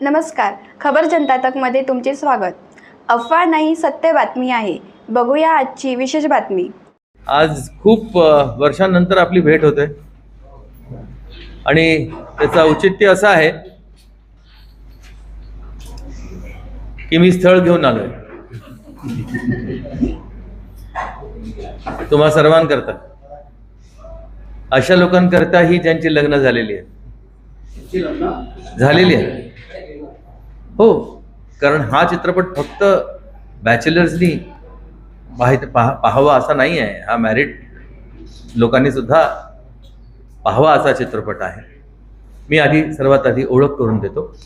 नमस्कार. खबर जनता तकमध्ये तुमचे स्वागत. अफवा नाही सत्य बातमी आहे. बघूया आजची विशेष बातमी. आज खूप अ, वर्षांनंतर आपली भेट होते. आणि त्याचं औचित्य असं आहे की मी स्थळ घेऊन आलोय. तुम्हा सर्वांकरता अशा लोकांकरता ही ज्यांची लग्न झालेली आहे. झालेली आहे. हो. कारण हा चित्रपट फक्त बॅचलर्सनी पाहित पाहा पाहावा असा नाही आहे. हा मॅरिड लोकांनी सुद्धा पाहावा असा चित्रपट आहे. मी आधी सर्वात आधी ओळख करून देतो.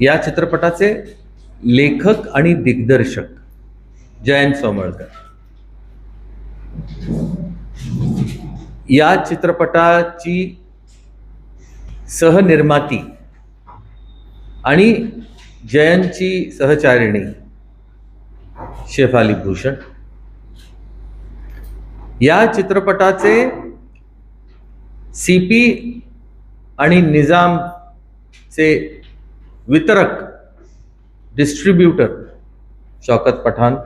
या चित्रपटाचे लेखक आणि दिग्दर्शक जयंत सोमळकर. या चित्रपटाची सहनिर्माती आणि जयंतची सहचारिणी शेफाली भूषण. या चित्रपटाचे सी पी आणि निजामचे वितरक डिस्ट्रीब्युटर शौकत पठाण.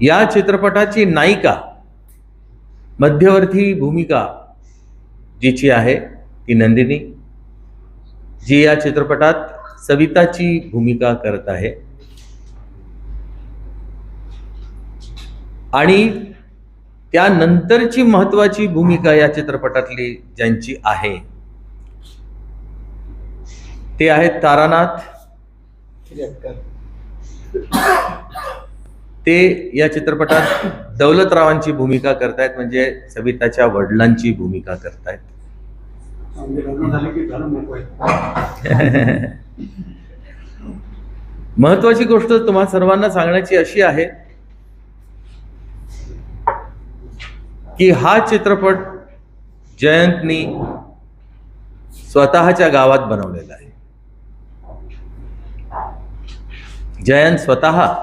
या चित्रपटाची नायिका मध्यवर्ती भूमिका जिची आहे ती नंदिनी. जी या चित्रपटात सविताची भूमिका करत आहे. आणि त्यानंतरची महत्वाची भूमिका या चित्रपटातली ज्यांची आहे ते आहेत तारानाथ. ते या चित्रपटात दौलतरावांची भूमिका करतायत म्हणजे सविताच्या वडिलांची भूमिका करतायत. आमचे लग्न झाले की मोकळे महत्वाची गोष्ट तुम्हा सर्वांना सांगण्याची अशी आहे की हा चित्रपट जयंतनी स्वतःच्या गावात बनवलेला आहे. जयंत स्वतः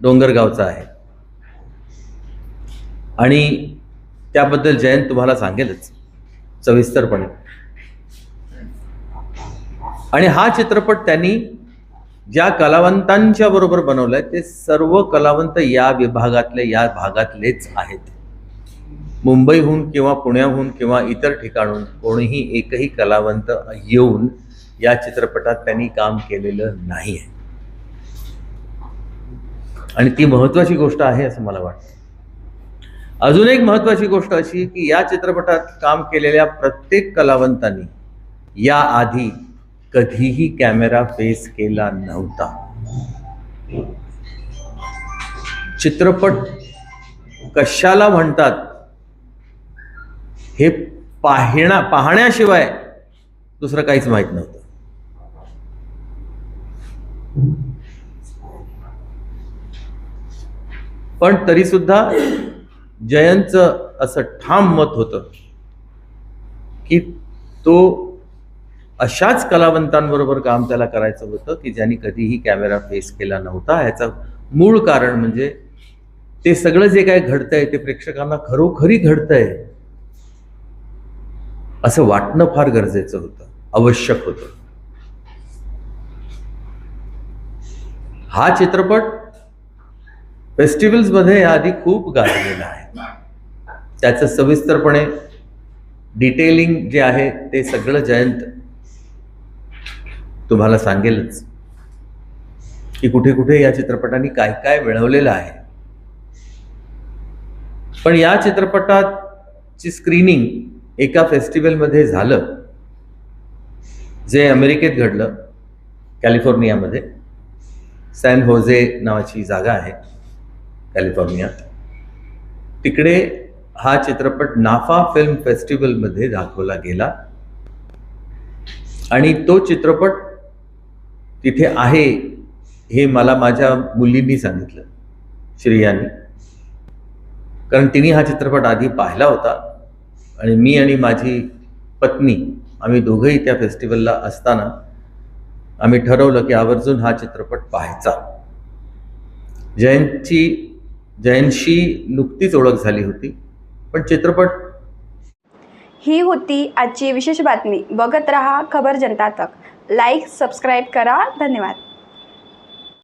डोंगरगावचा आहे. आणि त्याबद्दल जयंत तुम्हाला सांगेलच. सविस्तरपणे. आणि हा चित्रपट त्यांनी ज्या कलावंतांच्या बरोबर बनवलाय ते सर्व कलावंत या विभागातले या भागातलेच आहेत. मुंबईहून किंवा पुण्याहून किंवा इतर ठिकाणून कोणीही एकही कलावंत येऊन या चित्रपटात त्यांनी काम केलेलं नाही आहे आणि ती महत्वाची गोष्ट आहे असं मला वाटतं. अजून एक महत्वाची गोष्ट अशी की या चित्रपटात काम केलेल्या प्रत्येक कलावंतांनी या आधी कधीही कॅमेरा फेस केला नव्हता. चित्रपट कशाला म्हणतात? हे पाहण्या पाहण्याशिवाय दुसरं काहीच माहीत नव्हतं. पण तरी सुद्धा जयंतचं असं ठाम मत होतं की तो अशाच कलावंतांबरोबर काम त्याला करायचं होतं की ज्यांनी कधीही कॅमेरा फेस केला नव्हता. ह्याचं मूळ कारण म्हणजे ते सगळं जे काय घडतंय ते प्रेक्षकांना खरोखरी घडतंय असं वाटणं फार गरजेचं होतं आवश्यक होतं. हा चित्रपट फेस्टिवल्समध्ये याआधी खूप गाजलेलं आहे. त्याचं सविस्तरपणे डिटेलिंग जे आहे ते सगळं जयंत तुम्हाला सांगेलच. की कुठे कुठे या चित्रपटाने काय काय मिळवलेलं आहे. पण या चित्रपटाची स्क्रीनिंग एका फेस्टिवलमध्ये झालं. जे अमेरिकेत घडलं कॅलिफोर्नियामध्ये. सॅन होझे नावाची जागा आहे. कॅलिफोर्निया. तिकडे हा चित्रपट नाफा फिल्म फेस्टिवलमध्ये दाखवला गेला. आणि तो चित्रपट तिथे आहे हे मला माझ्या मुलींनी सांगितलं श्रेयानी. कारण तिने हा चित्रपट आधी पाहिला होता आणि मी आणि माझी पत्नी आम्ही दोघंही त्या फेस्टिवलला असताना आम्ही ठरवलं की आवर्जून हा चित्रपट पाहायचा. जयंतची जयंतशी नुकतीच ओळख झाली होती. पण चित्रपट ही होती आजची विशेष बातमी. बघत रहा खबर जनता तक. लाईक सबस्क्राईब करा. धन्यवाद.